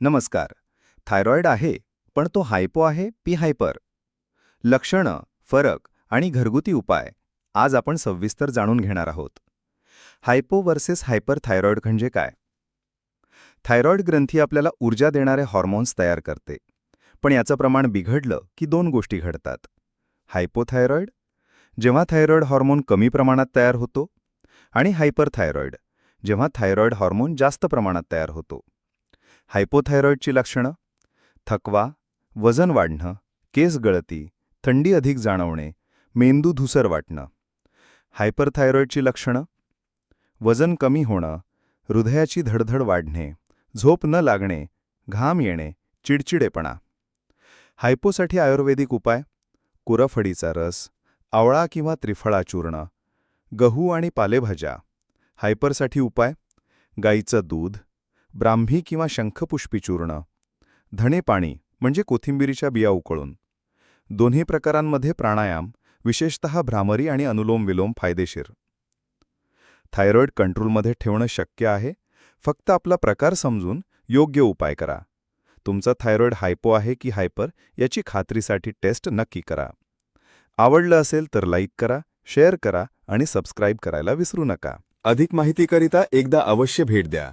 नमस्कार. थायरॉइड आहे पण तो हायपो आहे पी हायपर. लक्षणं फरक आणि घरगुती उपाय आज आपण सविस्तर जाणून घेणार आहोत. हायपो वर्सेस हायपर थायरॉइड म्हणजे काय? थायरॉइड ग्रंथी आपल्याला ऊर्जा देणारे हॉर्मोन्स तयार करते पण याचं प्रमाण बिघडलं की दोन गोष्टी घडतात. हायपोथायरॉइड जेव्हा थायरॉइड हॉर्मोन कमी प्रमाणात तयार होतो आणि हायपरथायरॉईड जेव्हा थायरॉइड हॉर्मोन जास्त प्रमाणात तयार होतो. हायपोथायरॉईडची लक्षणं थकवा वजन वाढणं केस गळती थंडी अधिक जाणवणे मेंदू धुसर वाटणं. हायपरथायरॉईडची लक्षणं वजन कमी होणं हृदयाची धडधड वाढणे झोप न लागणे घाम येणे चिडचिडेपणा. हायपोसाठी आयुर्वेदिक उपाय कुरफडीचा रस आवळा किंवा त्रिफळा चूर्ण गहू आणि पालेभाज्या. हायपरसाठी उपाय गाईचं दूध ब्राह्मी किंवा शंखपुष्पी चूर्ण धणे पाणी म्हणजे कोथिंबिरीच्या बिया उकळून. दोन्ही प्रकारांमध्ये प्राणायाम विशेषतः भ्रामरी आणि अनुलोम विलोम फायदेशीर. थायरॉइड कंट्रोलमध्ये ठेवणं शक्य आहे फक्त आपला प्रकार समजून योग्य उपाय करा. तुमचा थायरॉइड हायपो आहे की हायपर याची खात्रीसाठी टेस्ट नक्की करा. आवडलं असेल तर लाईक करा शेअर करा आणि सबस्क्राईब करायला विसरू नका. अधिक माहितीकरिता एकदा अवश्य भेट द्या.